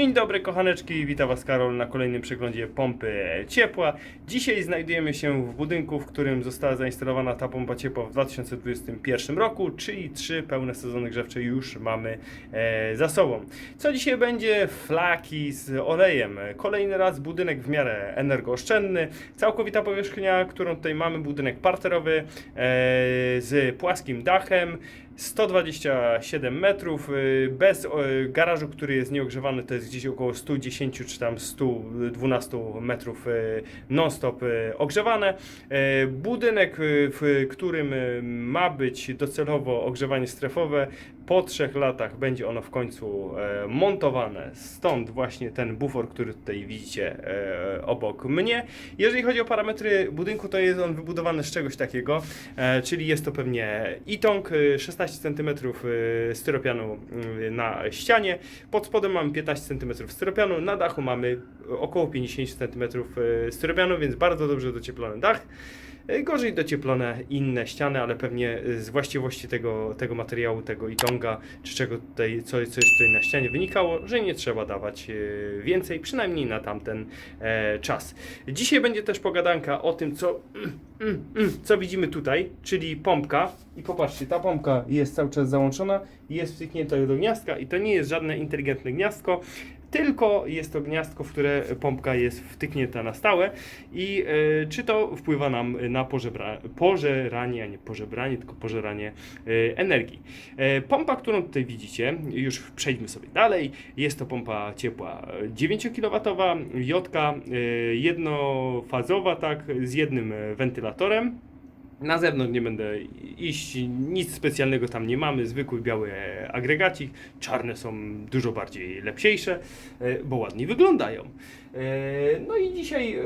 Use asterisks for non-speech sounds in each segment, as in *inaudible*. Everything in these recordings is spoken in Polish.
Dzień dobry kochaneczki, witam Was Karol na kolejnym przeglądzie pompy ciepła. Dzisiaj znajdujemy się w budynku, w którym została zainstalowana ta pompa ciepła w 2021 roku, czyli trzy pełne sezony grzewcze już mamy e, za sobą. Co dzisiaj będzie? Flaki z olejem. Kolejny raz budynek w miarę energooszczędny. Całkowita powierzchnia, którą tutaj mamy, budynek parterowy e, z płaskim dachem. 127 metrów, y, bez y, garażu, który jest nieogrzewany, to jest gdzieś około 110 czy tam 112 metrów y, non-stop ogrzewane. Budynek, w którym ma być docelowo ogrzewanie strefowe, po trzech latach będzie ono w końcu e, montowane. Stąd właśnie ten bufor, który tutaj widzicie e, obok mnie. Jeżeli chodzi o parametry budynku, to jest on wybudowany z czegoś takiego, e, czyli jest to pewnie itong, e, 16 cm styropianu e, na ścianie, pod spodem mamy 15 cm styropianu, na dachu mamy około 50 cm styropianu, więc bardzo dobrze docieplony dach. E, Gorzej docieplone inne ściany, ale pewnie z właściwości tego, tego materiału, tego itonga, czy czego tutaj, co, co jest tutaj na ścianie wynikało, że nie trzeba dawać e, więcej, przynajmniej na tamten e, czas. Dzisiaj będzie też pogadanka o tym, co, *clears throat* co widzimy tutaj, czyli pompka. I popatrzcie, ta pompka jest cały czas załączona, jest wtyknięta do gniazdka i to nie jest żadne inteligentne gniazdko, tylko jest to gniazdko, w które pompka jest wtyknięta na stałe i e, czy to wpływa nam na pożebra, pożeranie, a nie pożebranie, tylko pożeranie e, energii. E, pompa, którą tutaj widzicie, już przejdźmy sobie dalej, jest to pompa ciepła 9 kW, jotka jednofazowa, tak, z jednym wentylatorem. Na zewnątrz nie będę iść, nic specjalnego tam nie mamy, zwykły biały agregacik. Czarne są dużo bardziej lepsiejsze, e, bo ładniej wyglądają. E, No i dzisiaj e,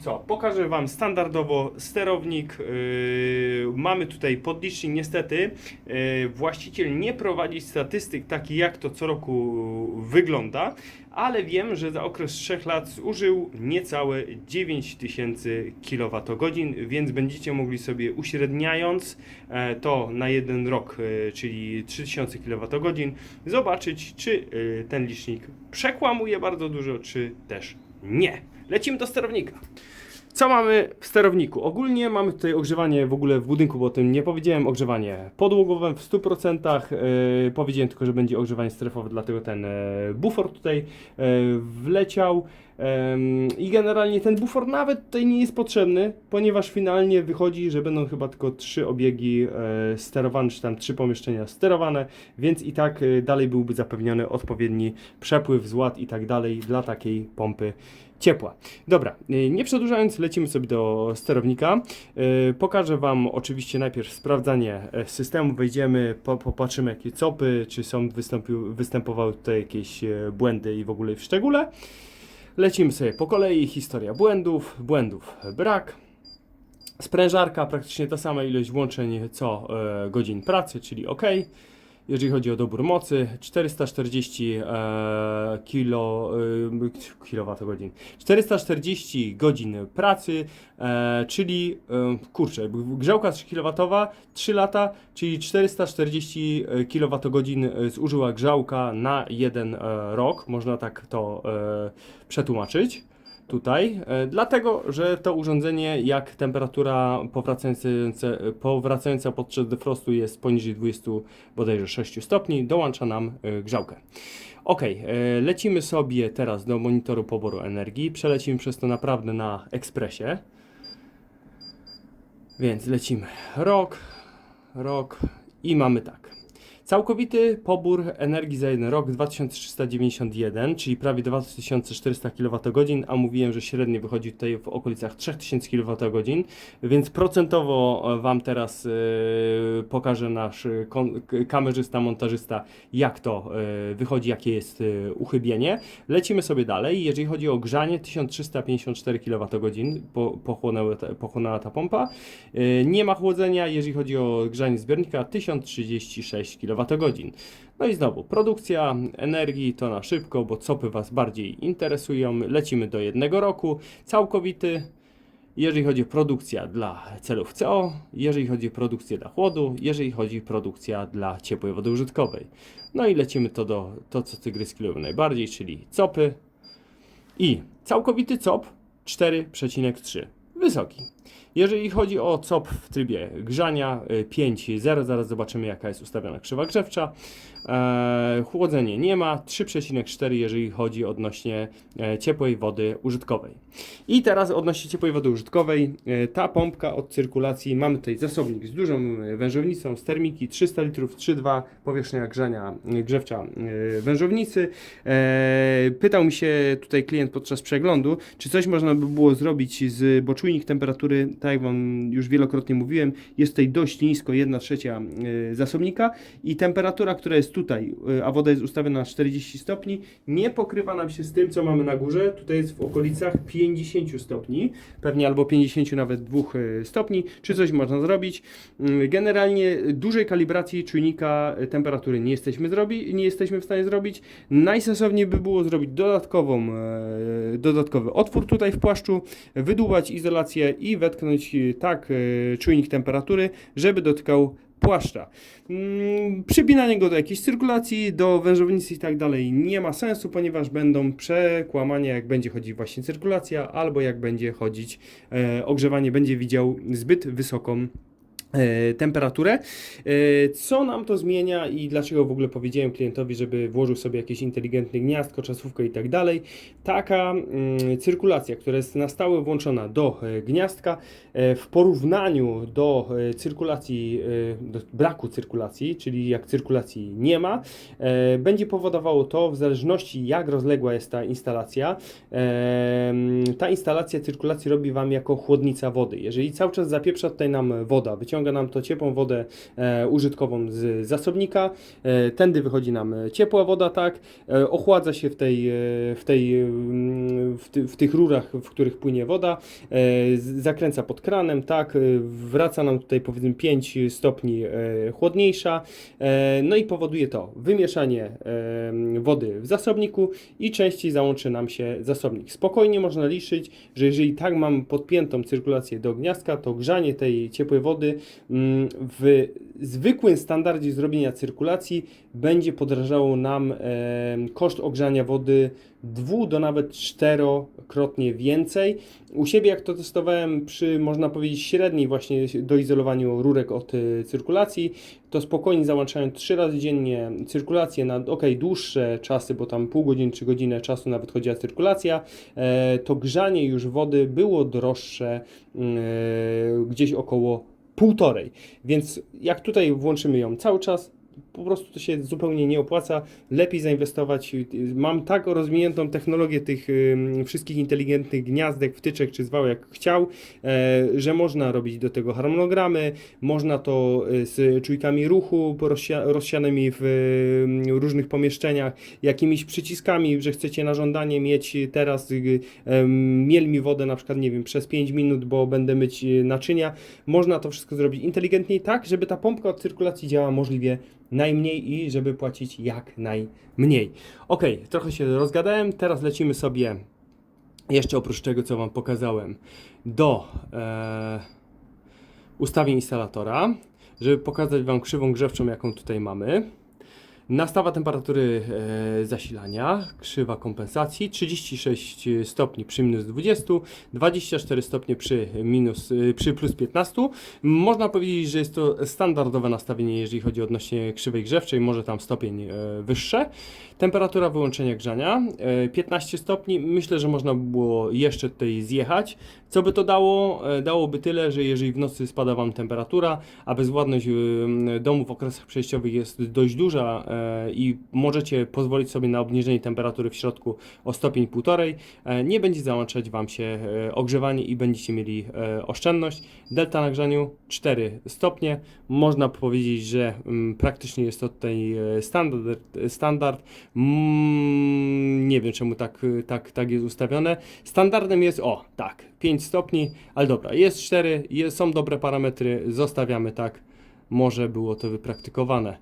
co? Pokażę Wam standardowo sterownik. E, Mamy tutaj podlicznik. Niestety właściciel nie prowadzi statystyk takich jak to co roku wygląda, ale wiem, że za okres 3 lat zużył niecałe 9000 kWh, więc będziecie mogli sobie uśredniając e, to na jeden rok, e, czyli 3000 kWh, zobaczyć, czy e, ten licznik przekłamuje bardzo dużo, czy też nie. Lecimy do sterownika. Co mamy w sterowniku? Ogólnie mamy tutaj ogrzewanie w ogóle w budynku, bo o tym nie powiedziałem, ogrzewanie podłogowe w 100%. Yy, powiedziałem tylko, że będzie ogrzewanie strefowe, dlatego ten e, bufor tutaj e, wleciał. I generalnie ten bufor nawet tutaj nie jest potrzebny, ponieważ finalnie wychodzi, że będą chyba tylko trzy obiegi e, sterowane, czy tam trzy pomieszczenia sterowane, więc i tak e, dalej byłby zapewniony odpowiedni przepływ, zład i tak dalej dla takiej pompy ciepła. Dobra, e, nie przedłużając, lecimy sobie do sterownika. Pokażę Wam oczywiście najpierw sprawdzanie systemu. Wejdziemy, po, popatrzymy jakie copy, czy są wystąpił, występowały tutaj jakieś błędy i w ogóle w szczególe. Lecimy sobie po kolei. Historia błędów, błędów brak. Sprężarka praktycznie ta sama ilość włączeń co e, godzin pracy, czyli OK. Jeżeli chodzi o dobór mocy, 440 e, kilo, e, kilowatogodzin. 440 godzin pracy, e, czyli e, kurczę, grzałka 3 kW, 3 lata, czyli 440 kWh zużyła grzałka na jeden e, rok. Można tak to e, przetłumaczyć tutaj, e, dlatego że to urządzenie, jak temperatura powracająca, powracająca podczas defrostu jest poniżej 20 bodajże 6 stopni, dołącza nam e, grzałkę. Ok, e, lecimy sobie teraz do monitoru poboru energii. Przelecimy przez to naprawdę na ekspresie. Więc lecimy rok, rok i mamy tak. Całkowity pobór energii za jeden rok 2391, czyli prawie 2400 kWh, a mówiłem, że średnio wychodzi tutaj w okolicach 3000 kWh, więc procentowo e, Wam teraz e, pokaże nasz kamerzysta, montażysta, jak to e, wychodzi, jakie jest uchybienie. Lecimy sobie dalej. Jeżeli chodzi o grzanie, 1354 kWh po, pochłonęły te, pochłonęła ta pompa. Nie ma chłodzenia, jeżeli chodzi o grzanie zbiornika, 1036 kWh. No i znowu, produkcja energii to na szybko, bo copy Was bardziej interesują. Lecimy do jednego roku. Całkowity jeżeli chodzi o produkcja dla celów CO, jeżeli chodzi o produkcję dla chłodu, jeżeli chodzi o produkcja dla ciepłej wody użytkowej. No i lecimy to do to, co tygryski lubią najbardziej, czyli copy i całkowity cop 4,3. Wysoki. Jeżeli chodzi o COP w trybie grzania y, 5.0, zaraz zobaczymy jaka jest ustawiona krzywa grzewcza. E, chłodzenie nie ma, 3,4 jeżeli chodzi odnośnie e, ciepłej wody użytkowej. I teraz odnośnie ciepłej wody użytkowej, e, ta pompka od cyrkulacji, mamy tutaj zasobnik z dużą wężownicą, z termiki 300 litrów, 3,2 powierzchnia grzania grzewcza wężownicy. Pytał mi się tutaj klient podczas przeglądu, czy coś można by było zrobić z, bo temperatury, tak jak Wam już wielokrotnie mówiłem, jest tutaj dość nisko, 1 trzecia e, zasobnika i temperatura, która jest tutaj, e, a woda jest ustawiona na 40 stopni, nie pokrywa nam się z tym, co mamy na górze. Tutaj jest w okolicach 50 stopni, pewnie albo 50 nawet 2 e, stopni. Czy coś można zrobić? Mm, Generalnie dużej kalibracji czujnika temperatury nie jesteśmy, zrobi, nie jesteśmy w stanie zrobić. Najsensowniej by było zrobić dodatkową, dodatkowy otwór tutaj w płaszczu, wydłubać izolację i wetknąć e, tak e, czujnik temperatury, żeby dotykał płaszcza. Mm, Przypinanie go do jakiejś cyrkulacji, do wężownicy i tak dalej nie ma sensu, ponieważ będą przekłamania, jak będzie chodzić właśnie cyrkulacja, albo jak będzie chodzić e, ogrzewanie, będzie widział zbyt wysoką temperaturę. E, Co nam to zmienia i dlaczego w ogóle powiedziałem klientowi, żeby włożył sobie jakieś inteligentne gniazdko, czasówkę i tak dalej. Taka mm, cyrkulacja, która jest na stałe włączona do e, gniazdka, e, w porównaniu do e, cyrkulacji, e, do braku cyrkulacji, czyli jak cyrkulacji nie ma, e, będzie powodowało to, w zależności jak rozległa jest ta instalacja, e, ta instalacja cyrkulacji robi Wam jako chłodnica wody. Jeżeli cały czas zapieprza tutaj nam woda, wyciąga nam to ciepłą wodę e, użytkową z zasobnika, e, tędy wychodzi nam ciepła woda, tak, e, ochładza się w tej, w tej, mm, w, ty, w tych rurach, w których płynie woda, zakręca pod kranem, tak, wraca nam tutaj powiedzmy 5 stopni chłodniejsza, no i powoduje to wymieszanie wody w zasobniku i częściej załączy nam się zasobnik. Spokojnie można liczyć, że jeżeli tak mam podpiętą cyrkulację do gniazdka, to grzanie tej ciepłej wody w zwykłym standardzie zrobienia cyrkulacji będzie podrażało nam koszt ogrzania wody dwu do nawet czterokrotnie więcej. U siebie jak to testowałem przy, można powiedzieć, średniej właśnie doizolowaniu rurek od e, cyrkulacji, to spokojnie załączając trzy razy dziennie cyrkulację na ok, dłuższe czasy, bo tam pół godziny czy godzinę czasu nawet chodziła cyrkulacja, e, to grzanie już wody było droższe mm, e, gdzieś około półtorej. Więc jak tutaj włączymy ją cały czas, po prostu to się zupełnie nie opłaca. Lepiej zainwestować. Mam tak rozwiniętą technologię tych wszystkich inteligentnych gniazdek, wtyczek czy zwał jak chciał, e, że można robić do tego harmonogramy, można to e, z czujkami ruchu rozsia- rozsianymi w różnych pomieszczeniach, jakimiś przyciskami, że chcecie na żądanie mieć teraz y, miel mi wodę na przykład, nie wiem, przez 5 minut, bo będę myć y, naczynia. Można to wszystko zrobić inteligentniej tak, żeby ta pompka od cyrkulacji działała możliwie najmniej i żeby płacić jak najmniej. Ok, trochę się rozgadałem, teraz lecimy sobie jeszcze oprócz tego, co Wam pokazałem, do e, ustawień instalatora, żeby pokazać Wam krzywą grzewczą, jaką tutaj mamy. Nastawa temperatury e, zasilania, krzywa kompensacji 36 stopni przy minus 20, 24 stopnie przy, minus, e, przy plus 15. Można powiedzieć, że jest to standardowe nastawienie, jeżeli chodzi odnośnie krzywej grzewczej, może tam stopień e, wyższe. Temperatura wyłączenia grzania e, 15 stopni. Myślę, że można by było jeszcze tutaj zjechać. Co by to dało? Dałoby tyle, że jeżeli w nocy spada Wam temperatura, a bezwładność domu w okresach przejściowych jest dość duża i możecie pozwolić sobie na obniżenie temperatury w środku o stopień półtorej, e, nie będzie załączać Wam się e, ogrzewanie i będziecie mieli e, oszczędność. Delta na grzaniu 4 stopnie. Można powiedzieć, że mm, praktycznie jest to tutaj e, standard. standard. Mm, nie wiem czemu tak, tak, tak jest ustawione. Standardem jest, o tak, 5 stopni, ale dobra, jest 4, jest, są dobre parametry, zostawiamy tak. Może było to wypraktykowane.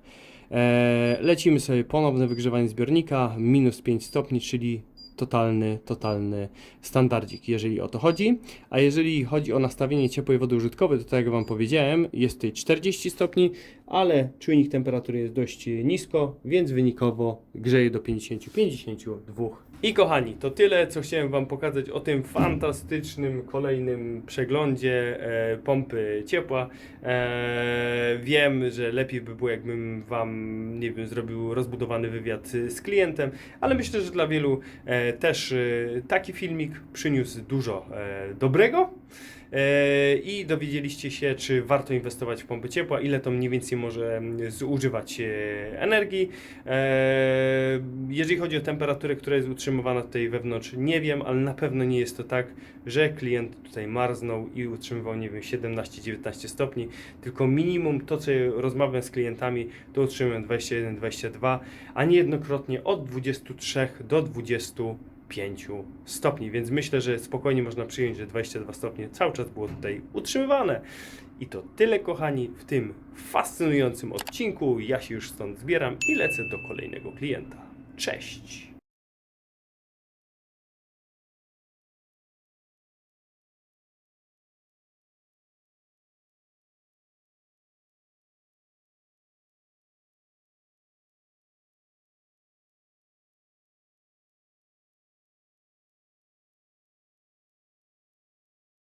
E, lecimy sobie ponowne wygrzewanie zbiornika, minus 5 stopni, czyli totalny, totalny standardzik, jeżeli o to chodzi. A jeżeli chodzi o nastawienie ciepłej wody użytkowej, to tak jak Wam powiedziałem, jest tutaj 40 stopni, ale czujnik temperatury jest dość nisko, więc wynikowo grzeje do 50-52. I kochani, to tyle, co chciałem Wam pokazać o tym fantastycznym kolejnym przeglądzie e, pompy ciepła. E, wiem, że lepiej by było, jakbym Wam, nie wiem, zrobił rozbudowany wywiad z klientem, ale myślę, że dla wielu e, też e, taki filmik przyniósł dużo e, dobrego. E, I dowiedzieliście się, czy warto inwestować w pompy ciepła, ile to mniej więcej może mm, zużywać e, energii. E, Jeżeli chodzi o temperaturę, która jest utrzymywana tutaj wewnątrz, nie wiem, ale na pewno nie jest to tak, że klient tutaj marznął i utrzymywał, nie wiem, 17-19 stopni, tylko minimum to, co rozmawiam z klientami, to utrzymują 21-22, a niejednokrotnie od 23 do 25 stopni, więc myślę, że spokojnie można przyjąć, że 22 stopnie cały czas było tutaj utrzymywane. I to tyle, kochani, w tym fascynującym odcinku. Ja się już stąd zbieram i lecę do kolejnego klienta. Cześć!